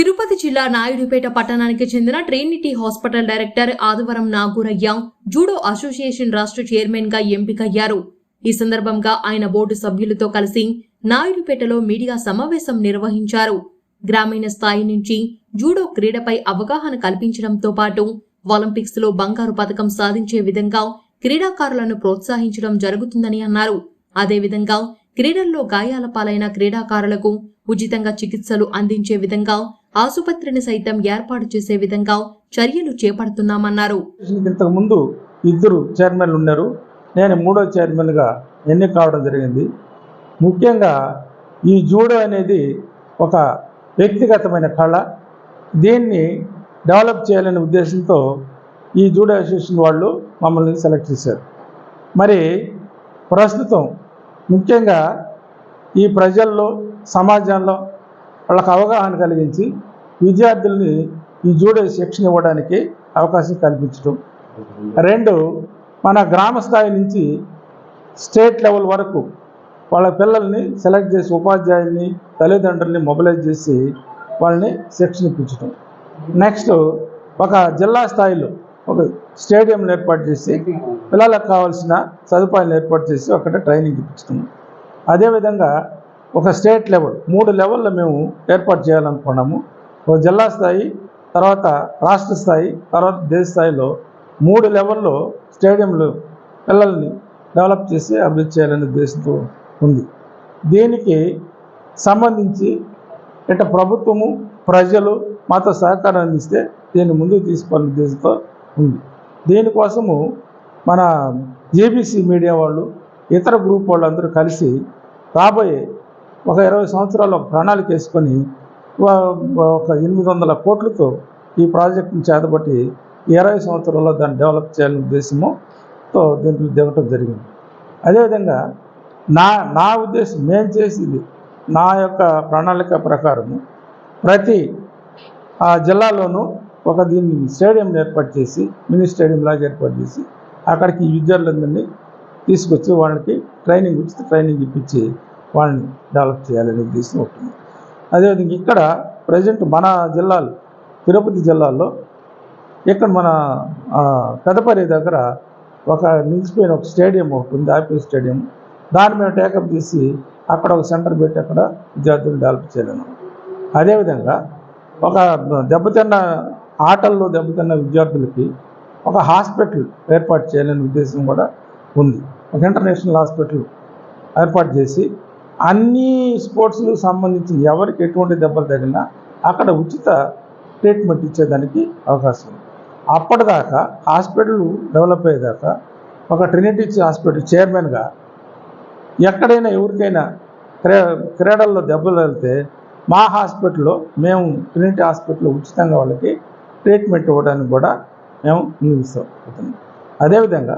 తిరుపతి జిల్లా నాయుడుపేట పట్టణానికి చెందిన Trinity hospital director Adivaram Nagooraiah judo association రాష్ట్ర చైర్మన్గా ఎంపికయ్యారు. ఈ సందర్భంగా ఆయన బోర్డు సభ్యులతో కలిసి నాయుడుపేటలో మీడియా సమావేశం నిర్వహించారు. గ్రామీణ స్థాయి నుంచి జూడో క్రీడపై అవగాహన కల్పించడంతో పాటు ఒలింపిక్స్లో బంగారు పథకం సాధించే విధంగా క్రీడాకారులను ప్రోత్సహించడం జరుగుతుందని అన్నారు. అదేవిధంగా క్రీడల్లో గాయాల పాలైన క్రీడాకారులకు ఉచితంగా చికిత్సలు అందించే విధంగా ఆసుపత్రిని సైతం ఏర్పాటు చేసే విధంగా చర్యలు చేపడుతున్నామన్నారు. ఇంతకు ముందు ఇద్దరు చైర్మన్లు ఉన్నారు. నేను మూడో చైర్మన్గా ఎన్నిక కావడం జరిగింది. ముఖ్యంగా ఈ జూడో అనేది ఒక వ్యక్తిగతమైన కళ. దీన్ని డెవలప్ చేయాలనే ఉద్దేశంతో ఈ జూడో అసోసియేషన్ వాళ్ళు మమ్మల్ని సెలెక్ట్ చేశారు. మరి ప్రస్తుతం ముఖ్యంగా ఈ ప్రజల్లో సమాజంలో వాళ్ళకు అవగాహన కలిగించి విద్యార్థుల్ని ఈ జూడో శిక్షణ ఇవ్వడానికి అవకాశం కల్పించడం. రెండు మన గ్రామ స్థాయి నుంచి స్టేట్ లెవెల్ వరకు వాళ్ళ పిల్లల్ని సెలెక్ట్ చేసి ఉపాధ్యాయుల్ని తల్లిదండ్రుల్ని మొబిలైజ్ చేసి వాళ్ళని శిక్షణ ఇప్పించడం. నెక్స్ట్ ఒక జిల్లా స్థాయిలో ఒక స్టేడియంని ఏర్పాటు చేసి పిల్లలకు కావాల్సిన సదుపాయాలు ఏర్పాటు చేసి అక్కడ ట్రైనింగ్ ఇప్పించడం. అదేవిధంగా ఒక స్టేట్ లెవెల్ మూడు లెవెల్లో మేము ఏర్పాటు చేయాలనుకున్నాము. ఒక జిల్లా స్థాయి తర్వాత రాష్ట్ర స్థాయి తర్వాత దేశ స్థాయిలో మూడు లెవెల్లో స్టేడియంలు పిల్లల్ని డెవలప్ చేసి అభివృద్ధి చేయాలనే ఉద్దేశంతో ఉంది. దీనికి సంబంధించి ఇట ప్రభుత్వము ప్రజలు మాతో సహకారం అందిస్తే దీన్ని ముందుకు తీసుకోవాలనే ఉద్దేశంతో ఉంది. దీనికోసము మన జేబీసీ మీడియా వాళ్ళు ఇతర గ్రూప్ వాళ్ళందరూ కలిసి రాబోయే ఒక ఇరవై సంవత్సరాలు ఒక ప్రణాళిక వేసుకొని ఒక ఎనిమిది వందల కోట్లతో ఈ ప్రాజెక్టును చేతబట్టి ఈ ఇరవై సంవత్సరాల్లో దాన్ని డెవలప్ చేయాలనే ఉద్దేశముతో దీంట్లో దిగటం జరిగింది. అదేవిధంగా నా నా ఉద్దేశం మేము చేసింది నా యొక్క ప్రణాళిక ప్రకారము ప్రతి ఆ జిల్లాలోనూ ఒక దీన్ని స్టేడియం ఏర్పాటు చేసి మినీ స్టేడియం లాగా ఏర్పాటు చేసి అక్కడికి విద్యార్థులందరినీ తీసుకొచ్చి వాళ్ళకి ట్రైనింగ్ ఇచ్చి ట్రైనింగ్ ఇప్పించి వాళ్ళని డెవలప్ చేయాలనే ఉద్దేశం ఉంటుంది అదేవిధంగా ఇక్కడ ప్రజెంట్ మన జిల్లాలు తిరుపతి జిల్లాలో ఇక్కడ మన పెదపరి దగ్గర ఒక నిలిచిపోయిన ఒక స్టేడియం ఒకటి ఉంది ఆపిల్ స్టేడియం. దాని మీద టేకప్ చేసి అక్కడ ఒక సెంటర్ పెట్టి అక్కడ విద్యార్థులు డెవలప్ చేయలేను. అదేవిధంగా ఒక దెబ్బతిన్న ఆటల్లో దెబ్బతిన్న విద్యార్థులకి ఒక హాస్పిటల్ ఏర్పాటు చేయాలనే ఉద్దేశం కూడా ఉంది. ఒక ఇంటర్నేషనల్ హాస్పిటల్ ఏర్పాటు చేసి అన్ని స్పోర్ట్స్లకు సంబంధించి ఎవరికి ఎటువంటి దెబ్బలు తగిలినా అక్కడ ఉచిత ట్రీట్మెంట్ ఇచ్చేదానికి అవకాశం ఉంది. అప్పటిదాకా హాస్పిటల్ డెవలప్ అయ్యేదాకా ఒక ట్రినిటీ హాస్పిటల్ చైర్మన్గా ఎక్కడైనా ఎవరికైనా క్రీ క్రీడల్లో దెబ్బలు వెళ్తే మా హాస్పిటల్లో మేము ట్రినిటీ హాస్పిటల్లో ఉచితంగా వాళ్ళకి ట్రీట్మెంట్ ఇవ్వడానికి కూడా మేము నిలుస్తాం. అదేవిధంగా